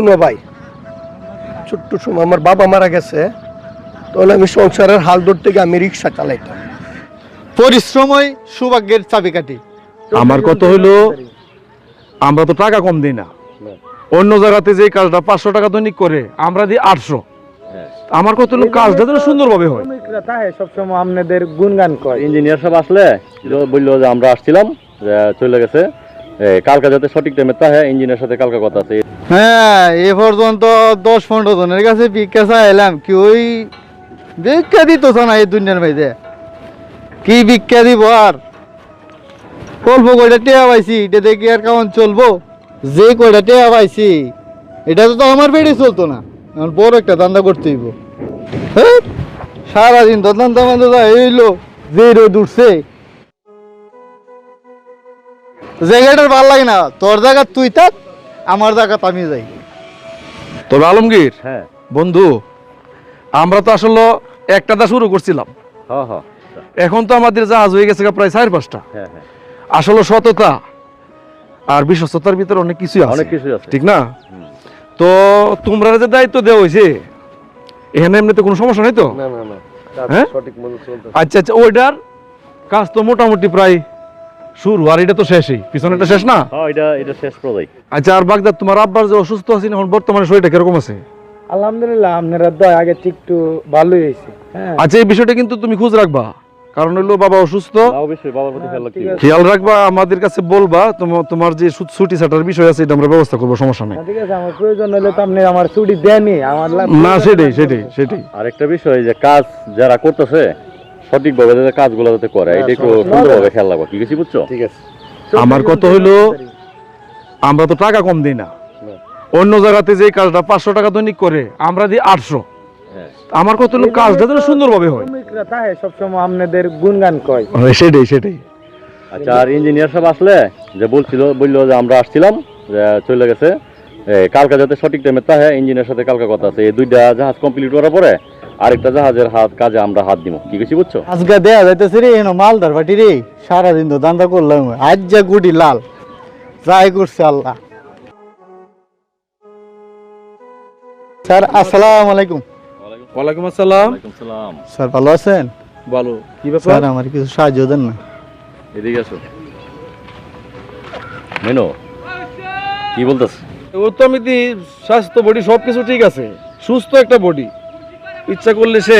শুনো ভাই ছোট্ট সময় আমার বাবা মারা গেছে তখন আমি সংসারের হাল ধরতে গিয়ে আমি রিক্সা চালাইতাম। পরিশ্রমই সৌভাগ্যের চাবিকাঠি। আমার কত হইল আমরা তো টাকা কম দিই না। অন্য জায়গাতে যে কাজটা পাঁচশো টাকা দৈনিক করে আমরা দিই আটশো। আমার কত হলো কাজটা যেন সুন্দরভাবে হয়। সবসময় আপনাদের গুণগান কয় ইঞ্জিনিয়ার সব আসলে বলল যে আমরা আসছিলাম যে চলে গেছে। কালকে যাতে সঠিক টাইমে তা হ্যাঁ ইঞ্জিনিয়ার সাথে কালকে কথা আছে। হ্যাঁ এ পর্যন্ত দশ পনেরো জনের কাছে ভিক্ষা চাইলাম। কি ওই ভিক্ষা দিত না এই দুনিয়ার মধ্যে? কি ভিক্ষা দিব আর? অল্প কয়টা টেয়া পাইছি, এটা দেখি আর কেমন চলবো? যে কয়টা টেয়া পাইছি, এটা তো আমার বেড়ে চলতো না। এখন বড় একটা দান্দা করতে হইব। হ্যাঁ সারাদিন তো দান্দা বান্দা এইলো যে রোদ উঠছে। জায়গাটার ভালো লাগে না। তোর জায়গা তুই থাক। আমার জায়গা আমি যাই। তবে আলমগীর হ্যাঁ। বন্ধু আমরা তো আসলে একটা দা শুরু করছিলাম। এখন তো আমাদের জাহাজ হয়ে গেছে প্রায় চার পাঁচটা। হ্যাঁ হ্যাঁ। আসলে সততা আর বিশ্বস্ততার ভিতরে অনেক কিছু আছে। অনেক আছে। ঠিক না? তো তোমরা যে দায়িত্ব দেওয়া হয়েছে এখানে এমনিতে কোনো সমস্যা নেই তো? না না না। হ্যাঁ? আচ্ছা আচ্ছা ওইটার কাজ তো মোটামুটি প্রায় শুরু আর এটা তো শেষই। পিছনেটা শেষ না? হ্যাঁ এটা এটা শেষ আচ্ছা আর বাগদাদ তোমার আব্বার যে অসুস্থ আছেন এখন বর্তমানে শরীরটা কীরকম আছে? আলহামদুলিল্লাহ আপনারা দয় আগে একটু ভালোই হয়েছে। হ্যাঁ। আচ্ছা এই বিষয়টা কিন্তু তুমি খোঁজ রাখবা। কারণ হইল বাবা অসুস্থ। প্রতি খেয়াল রাখবা আমাদের কাছে বলবা তোমার তোমার যে ছুটি ছাটার বিষয় আছে এটা আমরা ব্যবস্থা করব সমস্যা নেই। হ্যাঁ, ঠিক আছে আমার প্রয়োজন হলে তো আপনি আমার ছুটি দেনই আমার না সেটাই সেটাই সেটাই। আরেকটা বিষয় যে কাজ যারা করতেছে সঠিকভাবে যাতে কাজগুলো যাতে করে এটা একটু সুন্দরভাবে খেয়াল রাখব কি কিছু বুঝছ? ঠিক আছে। আমার কত হইল আমরা তো টাকা কম দিই না। অন্য জায়গাতে যে কাজটা পাঁচশো টাকা দৈনিক করে আমরা দিই আটশো। হ্যাঁ। আমার কত হলো কাজটা যেন সুন্দরভাবে হয়। তাহে সবসময় আপনাদের গুণগান কয়। সেটাই সেটাই। আচ্ছা আর ইঞ্জিনিয়ার সব আসলে যে বলছিল বলল যে আমরা আসছিলাম যে চলে গেছে। কালকে যাতে সঠিক টাইমে তা হ্যাঁ ইঞ্জিনিয়ার সাথে কালকে কথা আছে। এই দুইটা জাহাজ কমপ্লিট করার পরে আরেকটা জাহাজের হাত কাজে আমরা হাত দিব কি কিছু বুঝছ? আজকে দেয়া যাইতেছে রে এনো মালদার পাটি রে। সারাদিন তো দান্দা করলাম। আজ যা গুটি লাল। ট্রাই করছে আল্লাহ। স্যার আসসালামু আলাইকুম। ওয়ালাইকুম আসসালাম। সালাম। স্যার ভালো আছেন? বলো কি ব্যাপার? স্যার আমার কিছু সাহায্য দেন না। এদিকে আসো। মেনো কি বলতেছ? ও তো আমি দি স্বাস্থ্য বডি সবকিছু ঠিক আছে। সুস্থ একটা বডি। ইচ্ছা করলে সে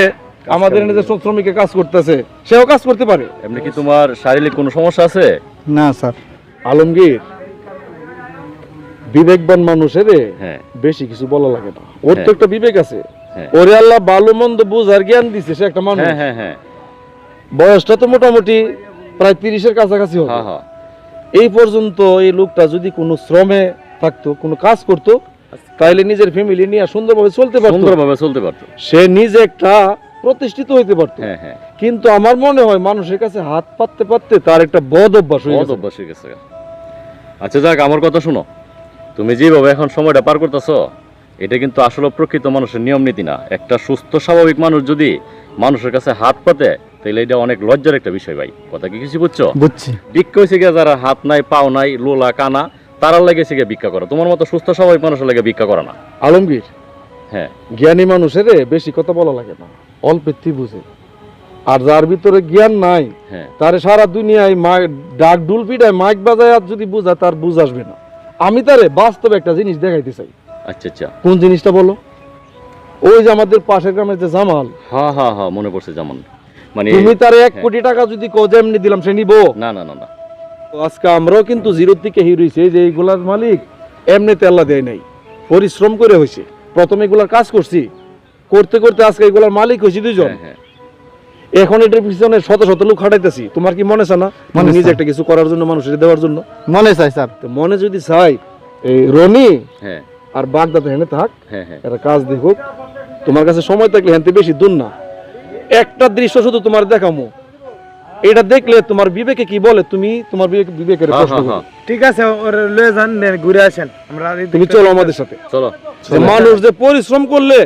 আমাদের এখানে যে শ্রমিকে কাজ করতেছে সেও কাজ করতে পারে। এমনি কি তোমার শারীরিক কোনো সমস্যা আছে? না স্যার। আলমগীর বিবেকবান মানুষের হ্যাঁ। বেশি কিছু বলা লাগে না। ওর তো হ্যাঁ। একটা বিবেক আছে। হ্যাঁ। ওরে আল্লাহ ভালো মন্দ বুঝার জ্ঞান দিছে সে একটা মানুষ। হ্যাঁ হ্যাঁ হ্যাঁ। বয়সটা তো মোটামুটি প্রায় তিরিশের কাছাকাছি হবে। এই পর্যন্ত এই লোকটা যদি কোনো শ্রমে থাকতো কোনো কাজ করতো তাইলে নিজের ফ্যামিলি নিয়ে সুন্দরভাবে চলতে পারতো। সুন্দরভাবে চলতে পারতো। সে নিজে একটা প্রতিষ্ঠিত হইতে পারতো। হ্যাঁ হ্যাঁ। কিন্তু আমার মনে হয় মানুষের কাছে হাত পাততে পাততে তার একটা বদ অভ্যাস হয়ে গেছে। অভ্যাস হয়ে গেছে। আচ্ছা যাক আমার কথা শোনো। তুমি যেভাবে এখন সময়টা পার করতেছো এটা কিন্তু আসলে প্রকৃত মানুষের নিয়ম নীতি না। একটা সুস্থ স্বাভাবিক মানুষ যদি মানুষের কাছে হাত পাতে তাহলে এটা অনেক লজ্জার একটা বিষয় ভাই। কথা কি কিছু বুঝছ? বুঝছি। গিয়ে যারা হাত নাই পাও নাই লোলা কানা তারা লেগেছে গিয়ে ভিক্ষা করা। তোমার মতো সুস্থ স্বাভাবিক মানুষের লেগে ভিক্ষা করা না। আলমগীর হ্যাঁ। জ্ঞানী মানুষের বেশি কথা বলা লাগে না। অল্পেত্তি বুঝে আর যার ভিতরে জ্ঞান নাই হ্যাঁ। তারে সারা দুনিয়ায় ডাক ডুল পিটায় মাইক বাজায় আর যদি বুঝা তার বুঝ আসবে না। আমি তারে বাস্তবে একটা জিনিস দেখাইতে চাই। আচ্ছা আচ্ছা। কোন জিনিসটা বলো? ওই যে আমাদের পাশের গ্রামের যে জামাল। হ্যাঁ হ্যাঁ হ্যাঁ মনে পড়ছে যেমন মানে তুমি তার এক হ্যাঁ। কোটি টাকা যদি কো যেমনি দিলাম সে নিবো। না না না না। আজকে আমরাও কিন্তু জিরোর থেকে হিরো হয়েছে যে এইগুলার মালিক এমনিতে আল্লাহ দেয় নাই। পরিশ্রম করে হয়েছে প্রথমে এগুলার কাজ করছি করতে করতে আজকে এগুলার মালিক হয়েছি দুজন হ্যাঁ হ্যাঁ। এখন এটার পিছনে শত শত লোক খাটাইতেছি তোমার কি মনে চায় না? মনে নিজে একটা কিছু করার জন্য মানুষের দেওয়ার জন্য। মনে চাই স্যার। তো মনে যদি চাই এই রনি হ্যাঁ। আর বাগদাতে হেনে থাক হ্যাঁ হ্যাঁ। একটা কাজ দেখুক। তোমার কাছে সময় থাকলে হেনতে বেশি দূর না। একটা দৃশ্য শুধু তোমার দেখামো। এটা দেখলে তোমার বিবেকে কি বলে? তুমি তোমার বিবেক বিবেকের হ্যাঁ, প্রশ্ন হ্যাঁ, করো। হ্যাঁ। ঠিক আছে ওর লয়ে যান নে, ঘুরে আসেন। আমরা তুমি চলো আমাদের সাথে। চলো। যে মানুষ যে পরিশ্রম করলে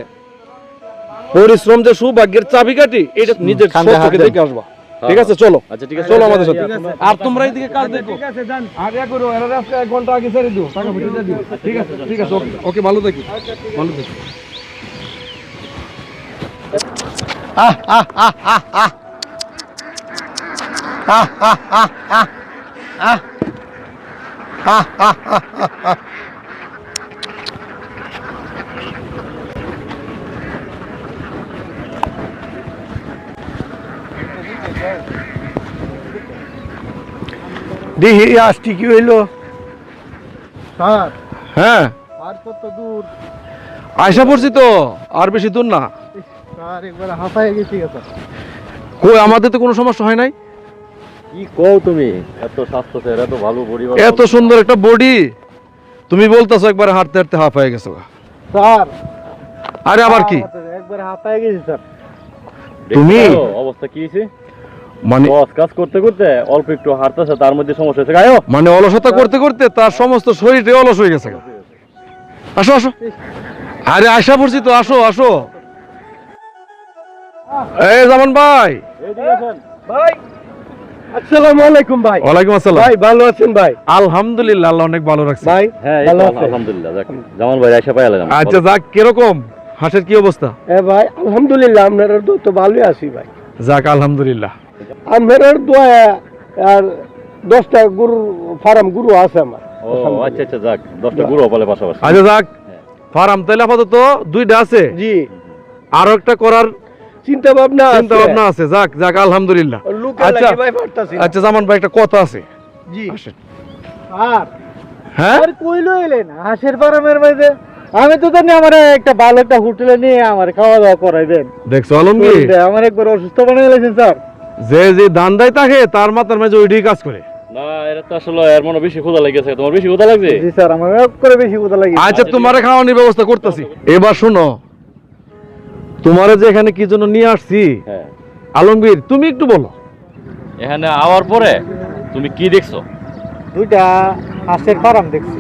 পরিশ্রম যে সৌভাগ্যের চাবিকাঠি এটা নিজের চোখে দেখে আসবা। ঠিক আছে চলো। আচ্ছা ঠিক আছে। চলো আমাদের সাথে। আর তোমরা এইদিকে কাজ দেখো। ঠিক আছে যান। আর ইয়া করো এরা আজকে এক ঘণ্টা আগে ছেড়ে দিও। টাকা পয়সা দিও। ঠিক আছে ঠিক আছে ওকে। ওকে ভালো থাকি। ভালো থাকি। দেখি আসটি কি হইল? স্যার। হ্যাঁ। আর কত দূর। আয়সা পড়ছি তো আর বেশি দূর না। স্যার একবার হাঁপায় গেছি। স্যার কই আমাদের তো কোনো সমস্যা হয় নাই? কি কও তুমি? এত স্বাস্থ্য স্যার এত ভালো পরিবার এত সুন্দর একটা বডি তুমি বলতেছো একবার হাঁটতে হাঁটতে হাফ হয়ে গেছো। স্যার। আরে আবার কি? একবার হাঁপায় গেছি স্যার। তুমি? অবস্থা কি হয়েছে? মানে কাজ করতে করতে অল্প একটু হাঁটতেছে তার মধ্যে সমস্যা হয়েছে। গায়ো মানে অলসতা করতে করতে তার সমস্ত শরীরে অলস হয়ে গেছে। আসো আসো। আরে আশা পড়ছি তো আসো আসো। এই জামান ভাই। ভাই। আসসালামু আলাইকুম ভাই। ওয়ালাইকুম আসসালাম। ভাই ভালো আছেন ভাই? আলহামদুলিল্লাহ আল্লাহ অনেক ভালো রাখছে। ভাই হ্যাঁ ভালো আছেন? আলহামদুলিল্লাহ যাক ভাই আয়সা পাই আচ্ছা যাক কীরকম? হাঁসের কি অবস্থা? এ ভাই আলহামদুলিল্লাহ আপনারা তো তো ভালোই আছি ভাই। যাক আলহামদুলিল্লাহ। আপনারা দোয়া আর দশটা গরু ফার্ম গরু আছে আমার। আচ্ছা আচ্ছা যাক দশটা গুরু পাশাপাশি। আচ্ছা যাক ফার্ম তাইলে আপাতত দুইটা আছে। জি। আরও একটা করার চিন্তা ভাবনা চিন্তা ভাবনা আছে। যাক যাক আলহামদুলিল্লাহ। আচ্ছা আচ্ছা জামান ভাই একটা কথা আছে। জি। স্যার হ্যাঁ? আর কইলো এলেন? হাঁসের ফার্মের মধ্যে আমি তো জানি আমার একটা ভালো একটা হোটেলে নিয়ে আমার খাওয়া দাওয়া করাইবেন দেখছ আলমগীর? আমার একবার অসুস্থ বানিয়ে গেছেন স্যার। যে যে দান দেয় তাকে তার মাথার মাঝে ওইটাই কাজ করে। না এটা তো আসলে এর মনে বেশি ক্ষুধা লেগেছে। তোমার বেশি ক্ষুধা লাগছে? জি স্যার আমার এক করে বেশি কথা লাগে আচ্ছা তোমারে খাওয়ানোর ব্যবস্থা করতেছি। এবার শোনো তোমারে যে এখানে কি জন্য নিয়ে আসছি? হ্যাঁ। আলমগীর তুমি একটু বলো। এখানে আওয়ার পরে তুমি কি দেখছ? দুইটা হাঁসের ফার্ম দেখছি।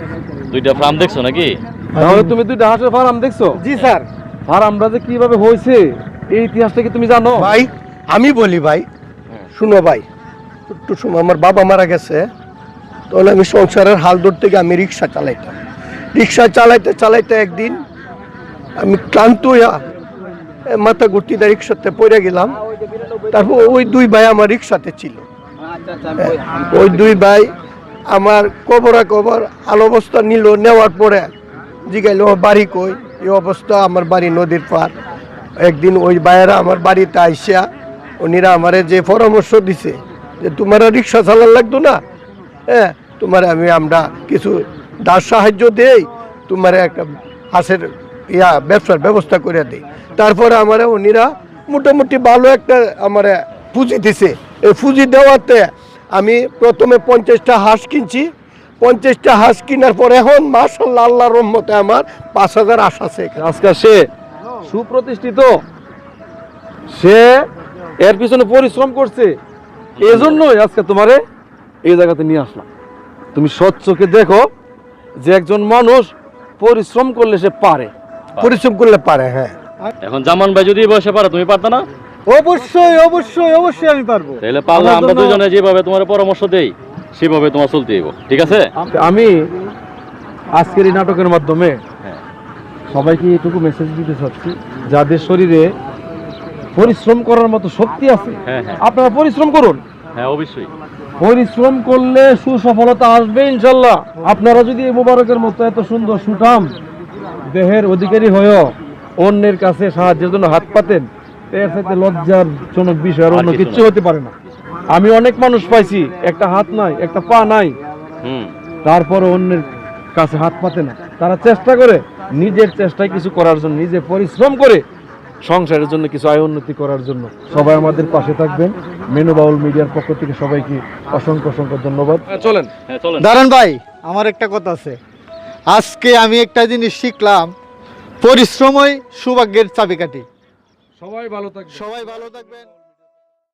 দুইটা ফার্ম দেখছ নাকি? তাহলে তুমি দুইটা হাঁসের ফার্ম দেখছ? জি স্যার। ফার্মটা যে কীভাবে হয়েছে এই ইতিহাসটা কি তুমি জানো? ভাই আমি বলি ভাই শুনো ভাই একটু শুনো আমার বাবা মারা গেছে তখন আমি সংসারের হাল ধরতে গিয়ে আমি রিক্সা চালাইতাম। রিক্সা চালাইতে চালাইতে একদিন আমি ক্লান্ত হইয়া মাথা গুটিতে রিক্সাতে পড়ে গেলাম। তারপর ওই দুই ভাই আমার রিক্সাতে ছিল। হ্যাঁ, ওই দুই ভাই আমার কবরা কবর আল অবস্থা নিল নেওয়ার পরে জিগাইল আমার বাড়ি কই? এই অবস্থা আমার বাড়ি নদীর পার একদিন ওই ভাইয়েরা আমার বাড়িতে আইসা উনিরা আমারে যে পরামর্শ দিছে যে তোমার রিক্সা চালান লাগতো না? হ্যাঁ তোমার আমি আমরা কিছু দাস সাহায্য দেই তোমার একটা হাঁসের ইয়া ব্যবসার ব্যবস্থা করে দিই। তারপরে আমার উনিরা মোটামুটি ভালো একটা আমার পুঁজি দিছে। এই পুঁজি দেওয়াতে আমি প্রথমে পঞ্চাশটা হাঁস কিনছি। পঞ্চাশটা হাঁস কেনার পর এখন মাসাল্লাহ আল্লাহ রহমতে আমার পাঁচ হাজার হাঁস আছে। আজকাল সে সুপ্রতিষ্ঠিত সে এর পিছনে পরিশ্রম করছে। এজন্যই আজকে তোমারে এই জায়গাতে নিয়ে আসলাম। তুমি স্বচ্ছকে দেখো যে একজন মানুষ পরিশ্রম করলে সে পারে। পরিশ্রম করলে পারে হ্যাঁ। এখন জামান ভাই যদি বসে পারো তুমি পারতো না? অবশ্যই অবশ্যই অবশ্যই আমি পারব। তাহলে পারলে আমরা দুজনে যেভাবে তোমার পরামর্শ দেই সেভাবে তোমার চলতে হইব। ঠিক আছে? আমি আজকের এই নাটকের মাধ্যমে হ্যাঁ। সবাইকে এটুকু মেসেজ দিতে চাচ্ছি যাদের শরীরে পরিশ্রম করার মতো শক্তি আছে হ্যাঁ হ্যাঁ। আপনারা পরিশ্রম করুন। হ্যাঁ অবশ্যই। পরিশ্রম করলে সুসফলতা আসবে ইনশাল্লাহ। আপনারা যদি এই মোবারকের মতো এত সুন্দর সুঠাম দেহের অধিকারী হয়েও অন্যের কাছে সাহায্যের জন্য হাত পাতেন। তো এর সাথে লজ্জার জনক বিষয় আর অন্য কিছু কিচ্ছু হতে পারে না। আমি অনেক মানুষ পাইছি একটা হাত নাই একটা পা নাই। হুম। তারপরে অন্যের কাছে হাত পাতে না। তারা চেষ্টা করে নিজের চেষ্টায় কিছু করার জন্য নিজে পরিশ্রম করে সংসারের জন্য কিছু আয় উন্নতি করার জন্য। সবাই আমাদের পাশে থাকবেন। মেনু বাউল মিডিয়ার পক্ষ থেকে সবাইকে অসংখ্য অসংখ্য ধন্যবাদ। চলেন। হ্যাঁ চলেন। দাঁড়ান ভাই আমার একটা কথা আছে। আজকে আমি একটা জিনিস শিখলাম। পরিশ্রমই সৌভাগ্যের চাবিকাঠি। সবাই ভালো থাকবেন। সবাই ভালো থাকবেন।